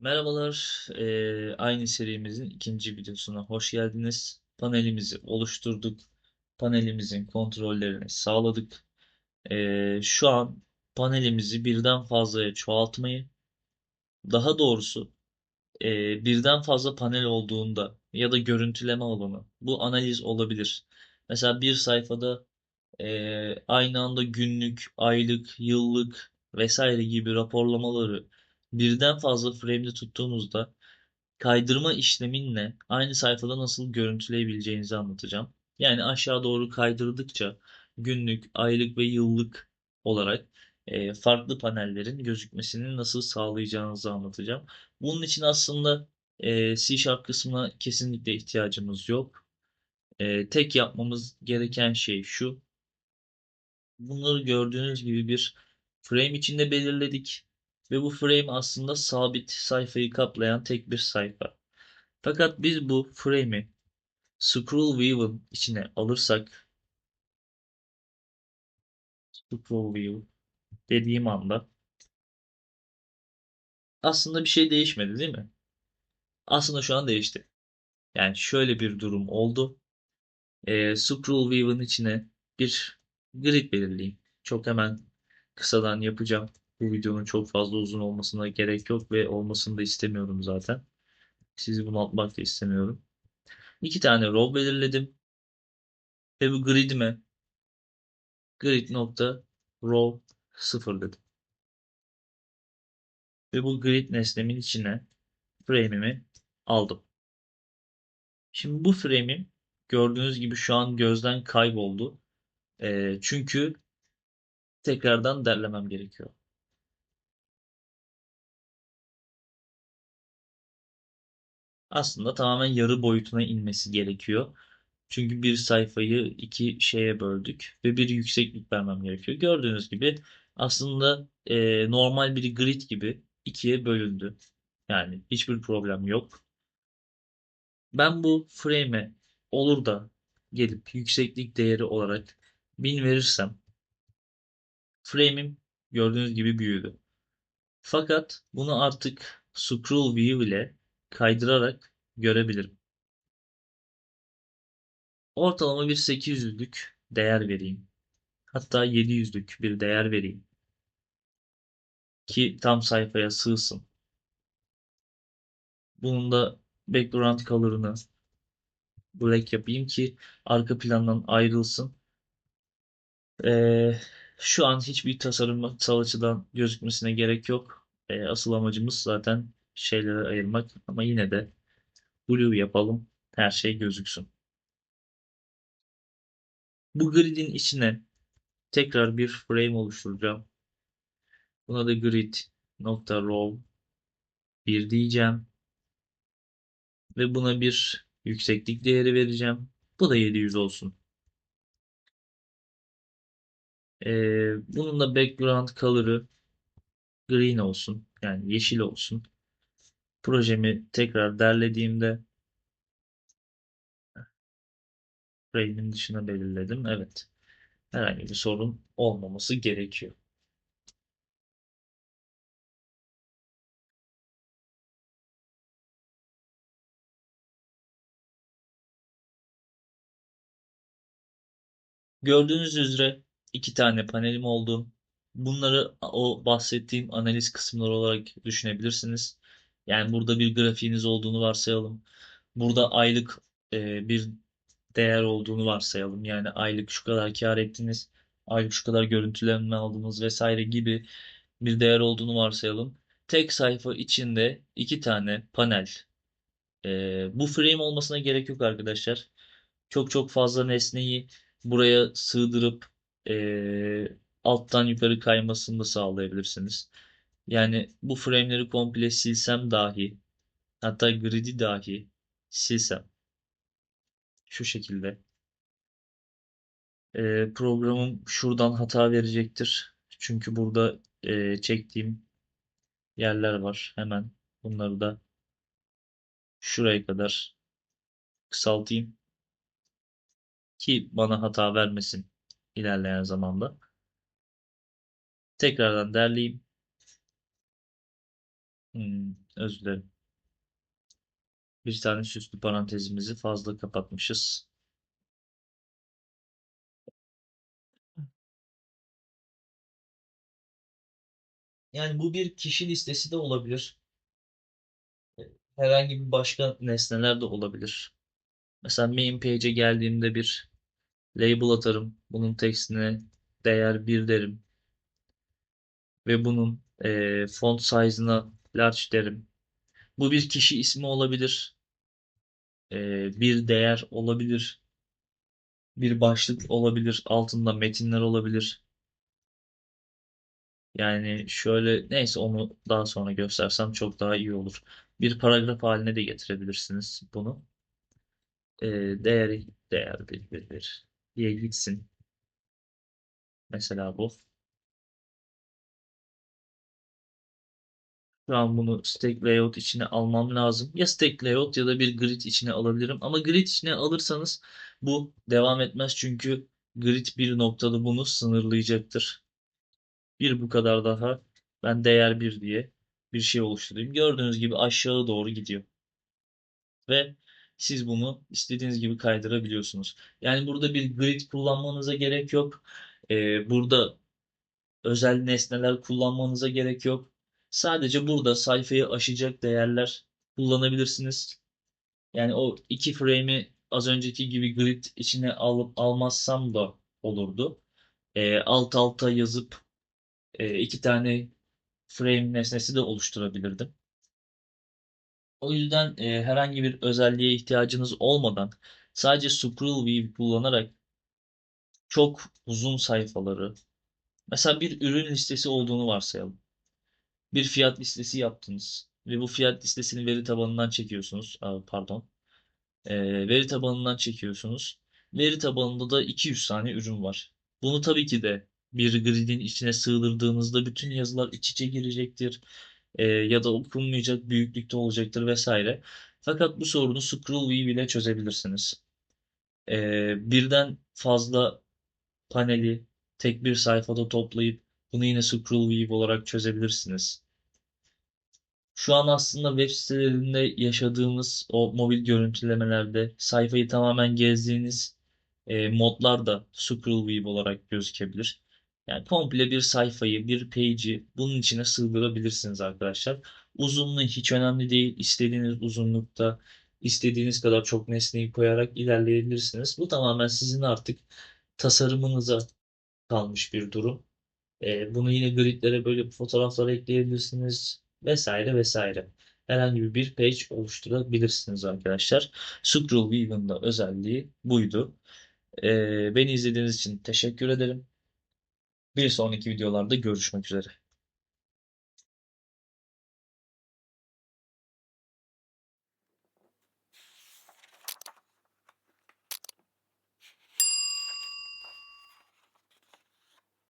Merhabalar, eee, aynı serimizin ikinci videosuna hoş geldiniz. Panelimizi oluşturduk. Panelimizin kontrollerini sağladık. Eee, şu an panelimizi birden fazlaya çoğaltmayı, daha doğrusu eee, birden fazla panel olduğunda ya da görüntüleme alanı, bu analiz olabilir. Mesela bir sayfada eee, aynı anda günlük, aylık, yıllık vesaire gibi raporlamaları birden fazla frame'de tuttuğunuzda kaydırma işleminle aynı sayfada nasıl görüntüleyebileceğinizi anlatacağım. Yani aşağı doğru kaydırdıkça günlük, aylık ve yıllık olarak e, farklı panellerin gözükmesini nasıl sağlayacağınızı anlatacağım. Bunun için aslında e, C Sharp kısmına kesinlikle ihtiyacımız yok. E, tek yapmamız gereken şey şu. Bunları gördüğünüz gibi bir frame içinde belirledik. Ve bu frame aslında sabit sayfayı kaplayan tek bir sayfa. Fakat biz bu frame'i scroll view'ın içine alırsak scroll view dediğim anda aslında bir şey değişmedi değil mi? Aslında şu an değişti. Yani şöyle bir durum oldu. Ee, scroll view'ın içine bir grid belirleyeyim. Çok hemen kısadan yapacağım. Bu videonun çok fazla uzun olmasına gerek yok ve olmasını da istemiyorum zaten. Sizi bunaltmak da istemiyorum. İki tane row belirledim. Ve bu gridime grid nokta row 0 dedim. Ve bu grid nesnemin içine frame'imi aldım. Şimdi bu frame'im gördüğünüz gibi şu an gözden kayboldu. Ee, çünkü tekrardan derlemem gerekiyor. Aslında tamamen yarı boyutuna inmesi gerekiyor. Çünkü bir sayfayı iki şeye böldük ve bir yükseklik vermem gerekiyor. Gördüğünüz gibi aslında e, normal bir grid gibi ikiye bölündü. Yani hiçbir problem yok. Ben bu frame'e olur da gelip yükseklik değeri olarak 1000 verirsem frame'im gördüğünüz gibi büyüdü. Fakat bunu artık scroll view ile kaydırarak görebilirim. Ortalama bir 800'lük değer vereyim. Hatta 700'lük bir değer vereyim. Ki tam sayfaya sığsın. Bunun da background color'ını black yapayım ki arka plandan ayrılsın. Ee, şu an hiçbir tasarımsal açıdan gözükmesine gerek yok. Ee, asıl amacımız zaten şeyleri ayırmak ama yine de blue yapalım. Her şey gözüksün. Bu gridin içine tekrar bir frame oluşturacağım. Buna da grid nokta row 1 diyeceğim. Ve buna bir yükseklik değeri vereceğim. Bu da 700 olsun. Ee, bunun da background color'ı green olsun. Yani yeşil olsun. Projemi tekrar derlediğimde frame'in dışına belirledim. Evet. Herhangi bir sorun olmaması gerekiyor. Gördüğünüz üzere iki tane panelim oldu. Bunları o bahsettiğim analiz kısımları olarak düşünebilirsiniz. Yani burada bir grafiğiniz olduğunu varsayalım. Burada aylık e, bir değer olduğunu varsayalım. Yani aylık şu kadar kar ettiniz, aylık şu kadar görüntülenme aldınız vesaire gibi bir değer olduğunu varsayalım. Tek sayfa içinde iki tane panel. E, bu frame olmasına gerek yok arkadaşlar. Çok çok fazla nesneyi buraya sığdırıp e, alttan yukarı kaymasını da sağlayabilirsiniz. Yani bu frame'leri komple silsem dahi hatta grid'i dahi silsem şu şekilde e, programım şuradan hata verecektir. Çünkü burada e, çektiğim yerler var. Hemen bunları da şuraya kadar kısaltayım ki bana hata vermesin ilerleyen zamanda. Tekrardan derleyeyim. Hmm, Özür dilerim. Bir tane süslü parantezimizi fazla kapatmışız. Yani bu bir kişi listesi de olabilir. Herhangi bir başka nesneler de olabilir. Mesela main page'e geldiğimde bir label atarım. Bunun tekstine değer 1 derim. Ve bunun e, font size'ına large derim. Bu bir kişi ismi olabilir. E, bir değer olabilir. Bir başlık olabilir. Altında metinler olabilir. Yani şöyle neyse onu daha sonra göstersem çok daha iyi olur. Bir paragraf haline de getirebilirsiniz bunu. Ee, değeri değer bir, bir, bir diye gitsin. Mesela bu. Şu an bunu stack layout içine almam lazım. Ya stack layout ya da bir grid içine alabilirim. Ama grid içine alırsanız bu devam etmez çünkü grid bir noktada bunu sınırlayacaktır. Bir bu kadar daha ben değer bir diye bir şey oluşturayım. Gördüğünüz gibi aşağı doğru gidiyor. Ve siz bunu istediğiniz gibi kaydırabiliyorsunuz. Yani burada bir grid kullanmanıza gerek yok. Ee, burada özel nesneler kullanmanıza gerek yok. Sadece burada sayfayı aşacak değerler kullanabilirsiniz. Yani o iki frame'i az önceki gibi grid içine alıp almazsam da olurdu. Ee, alt alta yazıp e, iki tane frame nesnesi de oluşturabilirdim. O yüzden e, herhangi bir özelliğe ihtiyacınız olmadan sadece Scroll View kullanarak çok uzun sayfaları, mesela bir ürün listesi olduğunu varsayalım. Bir fiyat listesi yaptınız ve bu fiyat listesini veri tabanından çekiyorsunuz. Pardon. E, veri tabanından çekiyorsunuz. Veri tabanında da 200 tane ürün var. Bunu tabii ki de bir gridin içine sığdırdığınızda bütün yazılar iç içe girecektir. E, ya da okunmayacak büyüklükte olacaktır vesaire. Fakat bu sorunu Scroll View ile çözebilirsiniz. E, birden fazla paneli tek bir sayfada toplayıp bunu yine Scroll View olarak çözebilirsiniz. Şu an aslında web sitelerinde yaşadığımız o mobil görüntülemelerde sayfayı tamamen gezdiğiniz e, modlar da scroll view olarak gözükebilir. Yani komple bir sayfayı, bir page'i bunun içine sığdırabilirsiniz arkadaşlar. Uzunluğu hiç önemli değil. İstediğiniz uzunlukta, istediğiniz kadar çok nesneyi koyarak ilerleyebilirsiniz. Bu tamamen sizin artık tasarımınıza kalmış bir durum. E, bunu yine gridlere böyle fotoğraflar ekleyebilirsiniz vesaire vesaire. Herhangi bir page oluşturabilirsiniz arkadaşlar. Scroll View'ın da özelliği buydu. E, beni izlediğiniz için teşekkür ederim. Bir sonraki videolarda görüşmek üzere.